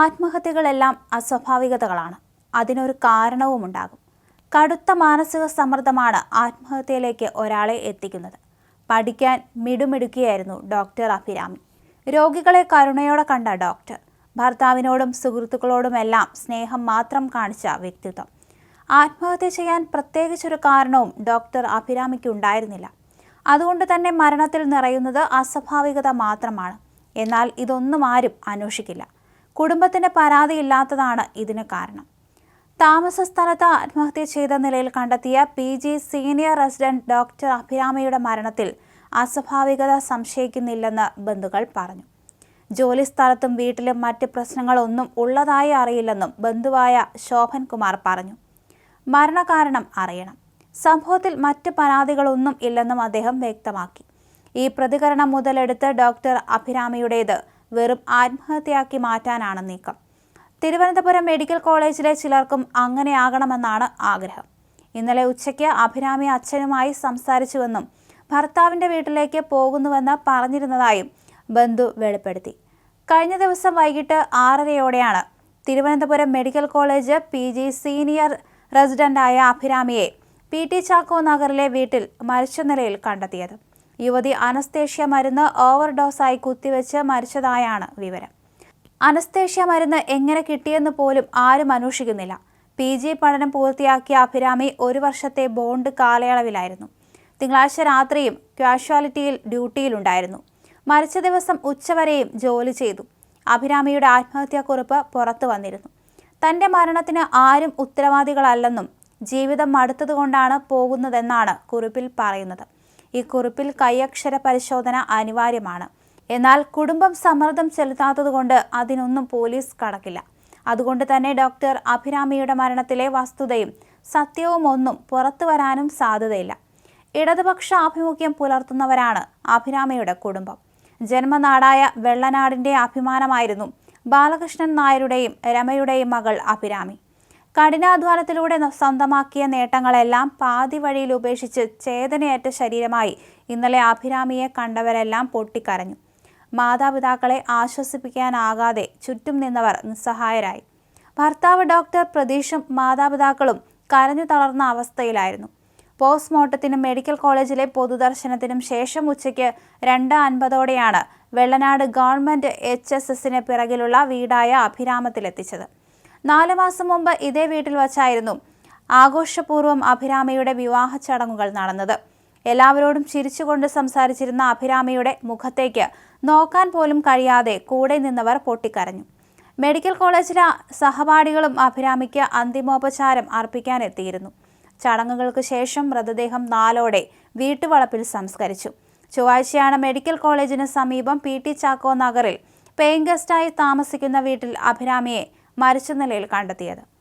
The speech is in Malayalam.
ആത്മഹത്യകളെല്ലാം അസ്വാഭാവികതകളാണ്. അതിനൊരു കാരണവും ഉണ്ടാകും കടുത്ത മാനസിക സമ്മർദ്ദമാണ് ആത്മഹത്യയിലേക്ക് ഒരാളെ എത്തിക്കുന്നത്. പഠിക്കാൻ മിടുമിടുക്കിയായിരുന്നു ഡോക്ടർ അഭിരാമി. രോഗികളെ കരുണയോടെ കണ്ട ഡോക്ടർ ഭർത്താവിനോടും സുഹൃത്തുക്കളോടുമെല്ലാം സ്നേഹം മാത്രം കാണിച്ച വ്യക്തിത്വം. ആത്മഹത്യ ചെയ്യാൻ പ്രത്യേകിച്ചൊരു കാരണവും ഡോക്ടർ അഭിരാമിക്ക് ഉണ്ടായിരുന്നില്ല അതുകൊണ്ട് തന്നെ മരണത്തിൽ നിറയുന്നത് അസ്വാഭാവികത മാത്രമാണ്. എന്നാൽ ഇതൊന്നും ആരും അന്വേഷിക്കില്ല. കുടുംബത്തിന് പരാതിയില്ലാത്തതാണ് ഇതിന് കാരണം. താമസ സ്ഥലത്ത് ആത്മഹത്യ ചെയ്ത നിലയിൽ കണ്ടെത്തിയ P G senior resident doctor അഭിരാമയുടെ മരണത്തിൽ അസ്വാഭാവികത സംശയിക്കുന്നില്ലെന്ന് ബന്ധുക്കൾ പറഞ്ഞു. ജോലി സ്ഥലത്തും വീട്ടിലും മറ്റ് പ്രശ്നങ്ങളൊന്നും ഉള്ളതായി അറിയില്ലെന്നും ബന്ധുവായ ശോഭൻ കുമാർ പറഞ്ഞു. മരണകാരണം അറിയണം. സംഭവത്തിൽ മറ്റ് പരാതികളൊന്നും ഇല്ലെന്നും അദ്ദേഹം വ്യക്തമാക്കി. ഈ പ്രതികരണം മുതലെടുത്ത് ഡോക്ടർ അഭിരാമിയുടേത് വെറും ആത്മഹത്യയാക്കി മാറ്റാനാണ് നീക്കം. തിരുവനന്തപുരം മെഡിക്കൽ കോളേജിലെ ചിലർക്കും അങ്ങനെയാകണമെന്നാണ് ആഗ്രഹം. ഇന്നലെ ഉച്ചയ്ക്ക് അഭിരാമി അച്ഛനുമായി സംസാരിച്ചുവെന്നും ഭർത്താവിന്റെ വീട്ടിലേക്ക് പോകുന്നുവെന്ന് പറഞ്ഞിരുന്നതായും ബന്ധു വെളിപ്പെടുത്തി. കഴിഞ്ഞ ദിവസം വൈകിട്ട് ആറരയോടെയാണ് Thiruvananthapuram medical college P G senior റെസിഡന്റായ അഭിരാമിയെ പി ടി ചാക്കോ നഗറിലെ വീട്ടിൽ മരിച്ച നിലയിൽ കണ്ടെത്തിയത്. യുവതി അനസ്തേഷ്യ മരുന്ന് ഓവർഡോസായി കുത്തിവെച്ച് മരിച്ചതായാണ് വിവരം. അനസ്തേഷ്യ മരുന്ന് എങ്ങനെ കിട്ടിയെന്ന് പോലും ആരും അന്വേഷിക്കുന്നില്ല. പി ജി പഠനം പൂർത്തിയാക്കിയ അഭിരാമി ഒരു വർഷത്തെ ബോണ്ട് കാലയളവിലായിരുന്നു. തിങ്കളാഴ്ച രാത്രിയും ക്യാഷ്വാലിറ്റിയിൽ ഡ്യൂട്ടിയിലുണ്ടായിരുന്നു. മരിച്ച ദിവസം ഉച്ചവരെയും ജോലി ചെയ്തു. അഭിരാമിയുടെ ആത്മഹത്യാക്കുറിപ്പ് പുറത്തു വന്നിരുന്നു. തന്റെ മരണത്തിന് ആരും ഉത്തരവാദികളല്ലെന്നും ജീവിതം മടുത്തതുകൊണ്ടാണ് പോകുന്നതെന്നാണ് കുറിപ്പിൽ പറയുന്നത്. ഈ കുറിപ്പിൽ കൈയക്ഷര പരിശോധന അനിവാര്യമാണ്. എന്നാൽ കുടുംബം സമ്മർദ്ദം ചെലുത്താത്തതുകൊണ്ട് അതിനൊന്നും പോലീസ് കടക്കില്ല. അതുകൊണ്ട് തന്നെ ഡോക്ടർ അഭിരാമിയുടെ മരണത്തിലെ വസ്തുതയും സത്യവും ഒന്നും പുറത്തു വരാനും സാധ്യതയില്ല. ഇടതുപക്ഷ ആഭിമുഖ്യം പുലർത്തുന്നവരാണ് അഭിരാമിയുടെ കുടുംബം. ജന്മനാടായ വെള്ളനാടിന്റെ അഭിമാനമായിരുന്നു ബാലകൃഷ്ണൻ നായരുടെയും രമയുടെയും മകൾ അഭിരാമി. കഠിനാധ്വാനത്തിലൂടെ സ്വന്തമാക്കിയ നേട്ടങ്ങളെല്ലാം പാതി വഴിയിൽ ഉപേക്ഷിച്ച് ചേതനയേറ്റ ശരീരമായി ഇന്നലെ അഭിരാമിയെ കണ്ടവരെല്ലാം പൊട്ടിക്കരഞ്ഞു. മാതാപിതാക്കളെ ആശ്വസിപ്പിക്കാനാകാതെ ചുറ്റും നിന്നവർ നിസ്സഹായരായി. ഭർത്താവ് ഡോക്ടർ പ്രതീഷും മാതാപിതാക്കളും കരഞ്ഞു തളർന്ന അവസ്ഥയിലായിരുന്നു. പോസ്റ്റ്മോർട്ടത്തിനും മെഡിക്കൽ കോളേജിലെ പൊതുദർശനത്തിനും ശേഷം ഉച്ചയ്ക്ക് രണ്ട് അൻപതോടെയാണ് വെള്ളനാട് ഗവൺമെന്റ് എച്ച് എസ് എസിന് പിറകിലുള്ള വീടായ അഭിരാമത്തിലെത്തിച്ചത്. നാലു മാസം മുമ്പ് ഇതേ വീട്ടിൽ വച്ചായിരുന്നു ആഘോഷപൂർവം അഭിരാമിയുടെ വിവാഹ ചടങ്ങുകൾ നടന്നത്. എല്ലാവരോടും ചിരിച്ചുകൊണ്ട് സംസാരിച്ചിരുന്ന അഭിരാമിയുടെ മുഖത്തേക്ക് നോക്കാൻ പോലും കഴിയാതെ കൂടെ നിന്നവർ പൊട്ടിക്കരഞ്ഞു. മെഡിക്കൽ കോളേജിലെ സഹപാഠികളും അഭിരാമിക്ക് അന്തിമോപചാരം അർപ്പിക്കാനെത്തിയിരുന്നു. ചടങ്ങുകൾക്ക് ശേഷം മൃതദേഹം നാലോടെ വീട്ടുവളപ്പിൽ സംസ്കരിച്ചു. ചൊവ്വാഴ്ചയാണ് മെഡിക്കൽ കോളേജിന് സമീപം പി ടി ചാക്കോ നഗറിൽ പേയിങ് ഗസ്റ്റായി താമസിക്കുന്ന വീട്ടിൽ അഭിരാമിയെ മരിച്ച നിലയിൽ കണ്ടെത്തിയത്